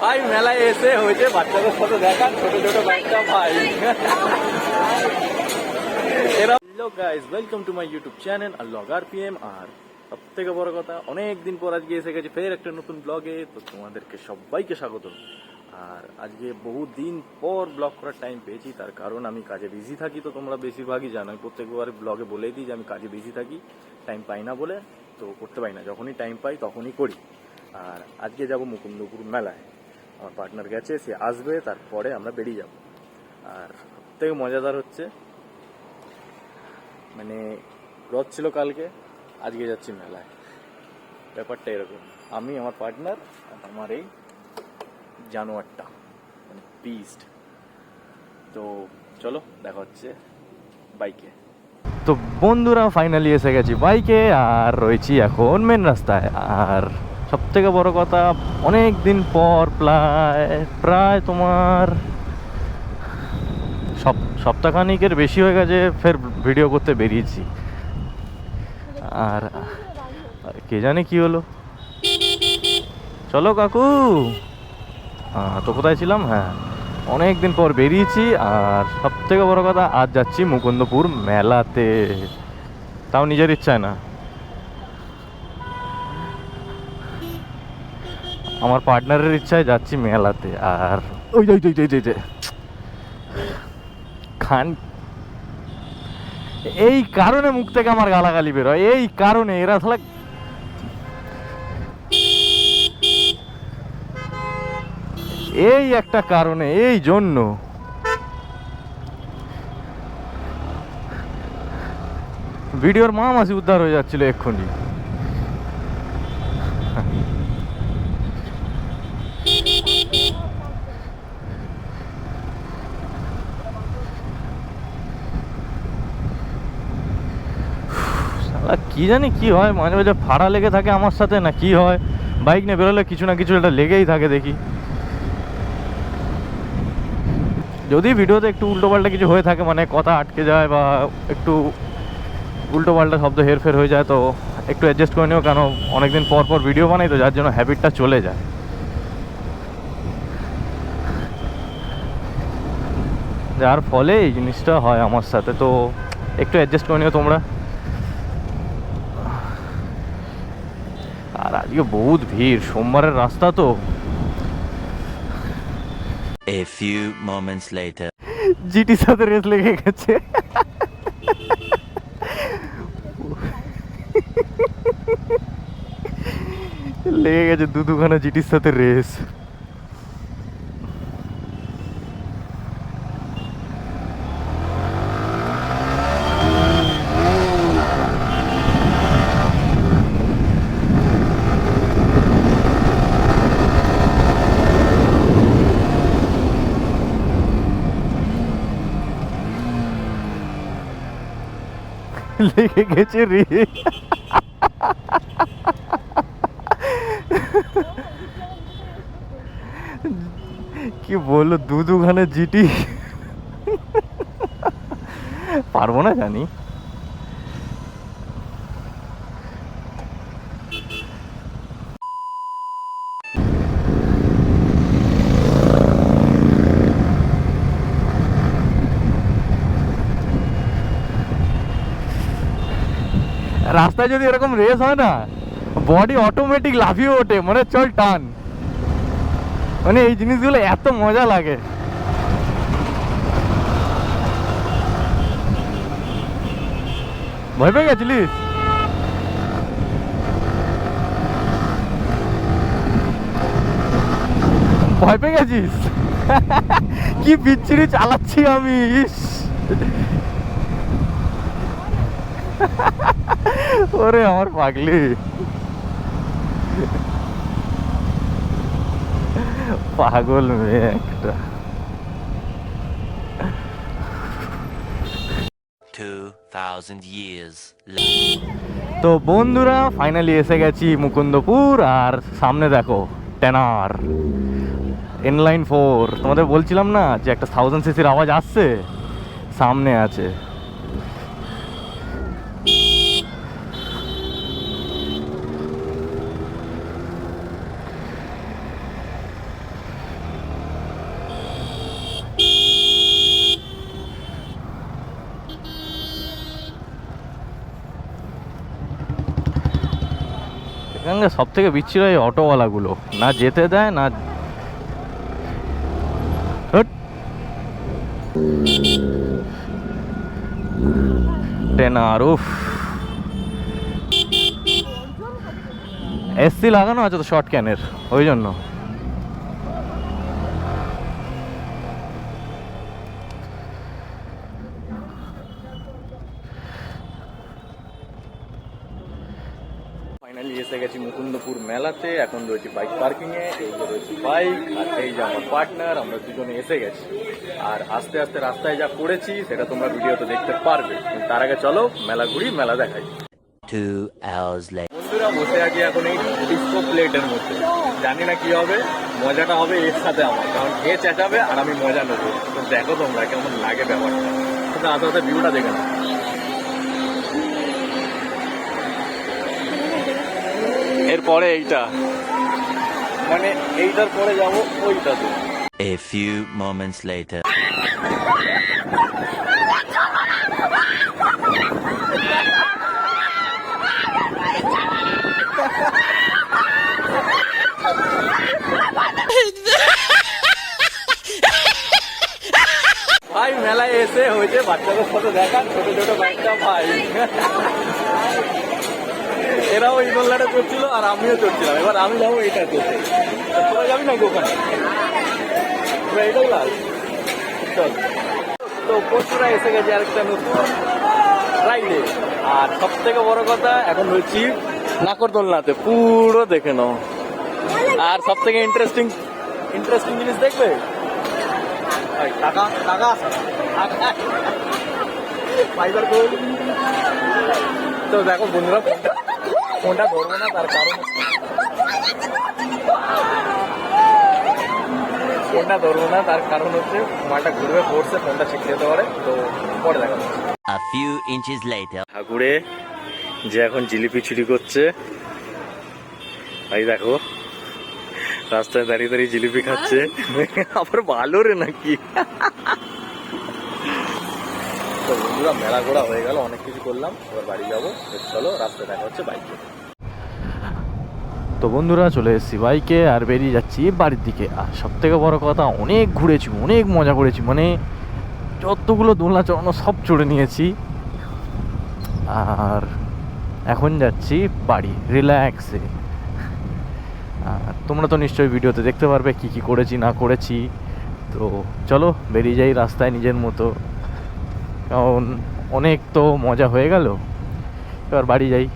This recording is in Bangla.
ভাই, মেলায় এসে হয়েছে বাচ্চাদের সাথে দেখা, ছোট ছোট বাচ্চা ভাই। Guys to my YouTube channel R logger PM আর সব থেকে কথা অনেক দিন পর আজকে এসে গেছে ফের একটা নতুন ব্লগে তো তোমাদেরকে স্বাগত। আর আজকে পর ব্লগ করার টাইম পেয়েছি, তার কারণ আমি কাজে বিজি থাকি তো তোমরা বেশিরভাগই জানো প্রত্যেকবার ব্লগে বলেই দিই যে আমি কাজে বিজি থাকি টাইম পাই না বলে। তো করতে পারি না। যখনই টাইম পাই তখনই করি। আর আজকে যাব মুকুন্দপুর মেলায়। আমার পার্টনার গেছে, সে আসবে, তারপরে আমরা বেরিয়ে যাব। আর সবথেকে মজাদার হচ্ছে মানে রথ ছিল কালকে, আজকে যাচ্ছি মেলায়। ব্যাপারটা এরকম। আমি, আমার পার্টনার আর আমার এই জানোয়ারটা মানে পিস্ট তো চলো, দেখা হচ্ছে বাইকে তো বন্ধুরা ফাইনালি এসে গেছি বাইকে আর রয়েছি এখন মেন রাস্তায়। আর সব থেকে বড় কথা অনেক দিন পর প্রায় প্রায় তোমার সপ, সপ্তাহখানিকের বেশি হয়ে গেছে, ফের ভিডিও করতে বেরিয়েছি। আর কে জানে কি হলো? চলো কাকু। তো কোথায় ছিলাম? হ্যাঁ। অনেক দিন পর বেরিয়েছি আর সব থেকে বড় কথা আজ যাচ্ছি মুকুন্দপুর মেলাতে। তাও নিজের ইচ্ছায় না। আমার পার্টনারের ইচ্ছায় যাচ্ছি মেলাতে আর ওই ওই ওই ওই যে। খান। এই কারণে মুখ থেকে আমার গালাগালি বেরোয় এই কারণে এরা তাহলে এই একটা কারণে, এই জন্য। ভিডিওর মা মাসি উদ্ধার হয়ে যাচ্ছিল এক্ষুনি। কি জানি কি হয়, মাঝে মাঝে ফাড়া লেগে থাকে আমার সাথে, না কি হয়? বাইক নিয়ে বেরোলে কিছু না কিছু একটা লেগেই থাকে দেখি। যদি ভিডিওতে একটু উল্টোপাল্টা কিছু হয়ে থাকে মানে কথা আটকে যায় বা একটু উল্টোপাল্টা শব্দ হেরফের হয়ে যায়, তো একটু অ্যাডজাস্ট করে নিও, কেন অনেকদিন পর পর ভিডিও বানাই, তো যার জন্য হ্যাবিটটা চলে যায়। যার ফলে এই জিনিসটা হয় আমার সাথে, তো একটু অ্যাডজাস্ট করে নিও তোমরা। আর আজকে বহুত ভিড়, সোমবারের রাস্তা তো। A few moments later. জিটির সাথে রেস লেগে গেছে লেগে গেছে দু দুখানা জিটির সাথে রেস লেগে গেছে রে। কি বলল? দু দুখানে জিটি। পারব না জানি। রাস্তায় যদি এরকম রেস হয় না বডি অটোমেটিক লাফিয়ে ওঠে মানে চল টান। মানে এই জিনিসগুলো এত মজা লাগে। ভয় পেয়ে গেছিলিস? ভয় পেয়ে গেছিস? কি বিচ্ছিরি চালাচ্ছি আমি ওরে আমার পাগলি। পাগল মেয়ে একটা। 2000 years তো বন্ধুরা ফাইনালি এসে গেছি মুকুন্দপুর আর সামনে দেখো টেনার ইনলাইন ফোর তোমাদের বলছিলাম না যে একটা থাউজেন্ড সিসির আওয়াজ আসছে? সামনে আছে। এখানকার সব থেকে বিচ্ছির এই অটোওয়ালাগুলো। না যেতে দেয়, না উফ। এসি লাগানো আছে তো শর্ট ক্যানের ওই জন্য। ফাইনালি এসে গেছি মুকুন্দপুর মেলাতে। এখন রয়েছি বাইক পার্কিং এ এই যে রয়েছে বাইক আর এই যে আমার পার্টনার আমরা দুজনে এসে গেছি। আর আস্তে আস্তে রাস্তায় যা করেছি সেটা তোমরা ভিডিওতে দেখতে পারবে। তার আগে চলো মেলা ঘুরি মেলা দেখাই. বন্ধুরা বসে আছি এখন এই ডিস্কো প্লেটের মধ্যে। জানি না কি হবে মজাটা হবে এর সাথে আমার কারণ এ চেঁচাবে আর আমি মজা নেব। তো দেখো তোমরা কেমন লাগে ব্যাপারটা। আস্তে আস্তে ভিউটা দেখে না এরপরে এইটা। মানে এইটার পরে যাব ওইটাতে A few moments later. ভাই মেলায় এসে হয়েছে বাচ্চাদের সাথে দেখা ছোট ছোট বাইকটা ভাই। এরাও এই গোল্লাটা চড়ছিল আর আমিও চড়ছিলাম। এবার আমি যাব এটা আর তোরা যাবি না ওখানে? তোরা এটাই লাল। চল। তো বন্ধুরা এসে গেছে আরেকটা নতুন রাইডে আর সব থেকে বড় কথা, এখন রয়েছি নাকরদোলনাতে পুরো দেখে নাও। আর সব থেকে ইন্টারেস্টিং ইন্টারেস্টিং জিনিস দেখবে? টাকা তো দেখো বন্ধুরা ফোনটা ধরবো না তার কারণ ফোনটা ধরবো না তার কারণ হচ্ছে মালটা ঘুরবে পড়ছে ফোনটা ছিটকে যেতে পারে তো পরে দেখা A few inches later. ঠাকুরে যে এখন জিলিপি চুরি করছে ভাই দেখো রাস্তায় দাঁড়িয়ে দাঁড়িয়ে জিলিপি খাচ্ছে। আবার ভালো রে নাকি? তো বন্ধুরা, মেলা ঘোরা হয়ে গেল, অনেক কিছু করলাম। এবার বাড়ি যাব। চলো, রাস্তায় দেখা হচ্ছে বাইকে তো বন্ধুরা, চলে এসেছি বাইকে আর বেরিয়ে যাচ্ছি বাড়ির দিকে। আর সব থেকে বড় কথা, অনেক ঘুরেছি, অনেক মজা করেছি। মানে যতগুলো দোলনা চড়ানো সব চড়ে নিয়েছি। আর এখন যাচ্ছি বাড়ি রিল্যাক্সে তোমরা তো নিশ্চয়ই ভিডিওতে দেখতে পারবে কি কি করেছি, না করেছি। তো চলো, বেরিয়ে যাই রাস্তায় নিজের মতো। কারণ অনেক তো মজা হয়ে গেল। এবার বাড়ি যাই।